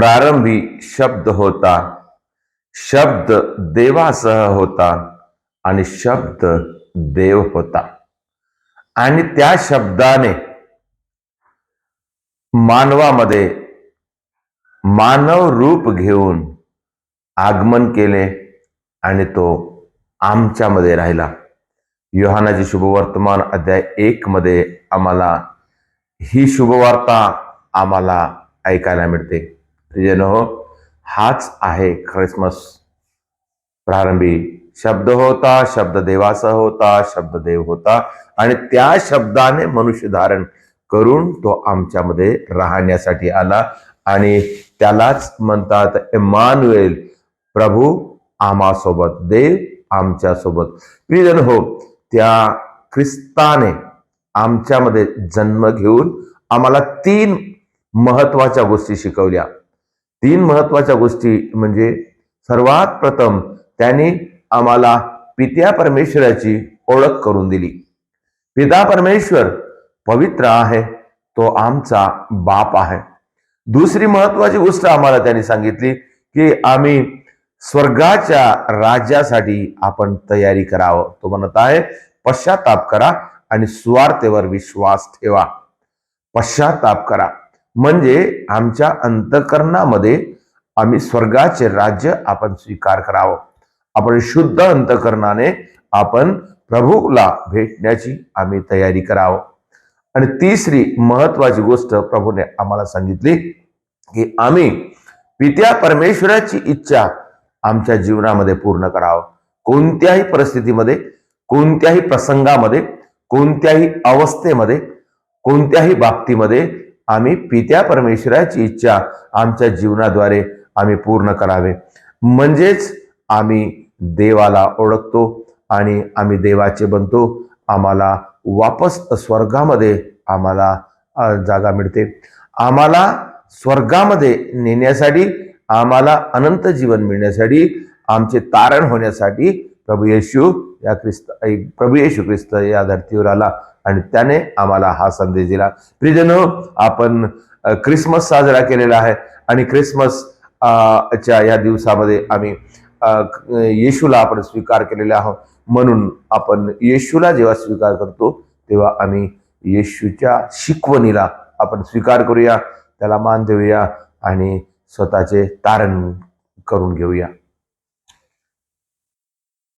प्रारंभी शब्द होता शब्द देवासह होता आणि शब्द देव होता. आणि त्या शब्दाने मानवामध्ये मानव रूप घेऊन आगमन केले आणि तो आमच्यामध्ये राहिला. योहानाची शुभवर्तमान अध्याय एक मध्ये आम्हाला ही शुभवार्ता आम्हाला ऐकायला मिळते. प्रियजन हो हाच आहे ख्रिसमस प्रारंभी शब्द होता शब्द देवासह होता शब्द देव होता आणि त्या शब्दाने मनुष्य धारण करून तो आमच्यामध्ये राहण्यासाठी आला. आणि त्यालाच म्हणतात इमानुएल प्रभू आम्हासोबत देव आमच्यासोबत. प्रियजन हो त्या ख्रिस्ताने आमच्यामध्ये जन्म घेऊन आम्हाला तीन महत्त्वाच्या गोष्टी शिकवल्या. तीन महत्त्वाच्या गोष्टी म्हणजे सर्वात प्रथम त्यांनी आम्हाला पित्या परमेश्वराची ओळख करून दिली. पिता परमेश्वर पवित्र आहे तो आमचा बाप आहे. दुसरी महत्वाची गोष्ट आम्हाला त्यांनी सांगितली की आम्ही स्वर्गाच्या राज्यासाठी आपण तयारी करावं. तो म्हणत आहे पश्चाताप करा आणि स्वार्थेवर विश्वास ठेवा. पश्चाताप करा. म्हणजे आमच्या अंतकरणामध्ये आम्ही स्वर्गाचे राज्य आपण स्वीकार करावं. आपण शुद्ध अंतकरणाने आपण प्रभूला भेटण्याची आम्ही तयारी करावं. आणि तिसरी महत्वाची गोष्ट प्रभूने आम्हाला सांगितली की आम्ही पित्या परमेश्वराची इच्छा आमच्या जीवनामध्ये पूर्ण करावं. कोणत्याही परिस्थितीमध्ये कोणत्याही प्रसंगामध्ये कोणत्याही अवस्थेमध्ये कोणत्याही बाबतीमध्ये आम्ही पित्या परमेश्वराची इच्छा आमच्या जीवनाद्वारे आम्ही पूर्ण करावे. म्हणजेच आम्ही देवाला ओळखतो आणि आम्ही देवाचे बनतो. आम्हाला वापस स्वर्गामध्ये आम्हाला जागा मिळते. आम्हाला स्वर्गामध्ये नेण्यासाठी आम्हाला अनंत जीवन मिळण्यासाठी आमचे तारण होण्यासाठी प्रभू येशू या ख्रिस्त ऐ, प्रभू येशू ख्रिस्त या धर्तीवर आला. आणि त्याने आम्हाला हा संदेश दिला. प्रिजनो आपण क्रिसमस साजरा केलेला आहे आणि क्रिसमस च्या या दिवसामध्ये आम्ही येशूला आपण स्वीकार केलेला आहोत. म्हणून आपण येशूला जेव्हा स्वीकार करतो तेव्हा आम्ही येशूच्या शिकवणीला आपण स्वीकार करूया त्याला मान देऊया आणि स्वतःचे तारण करून घेऊया.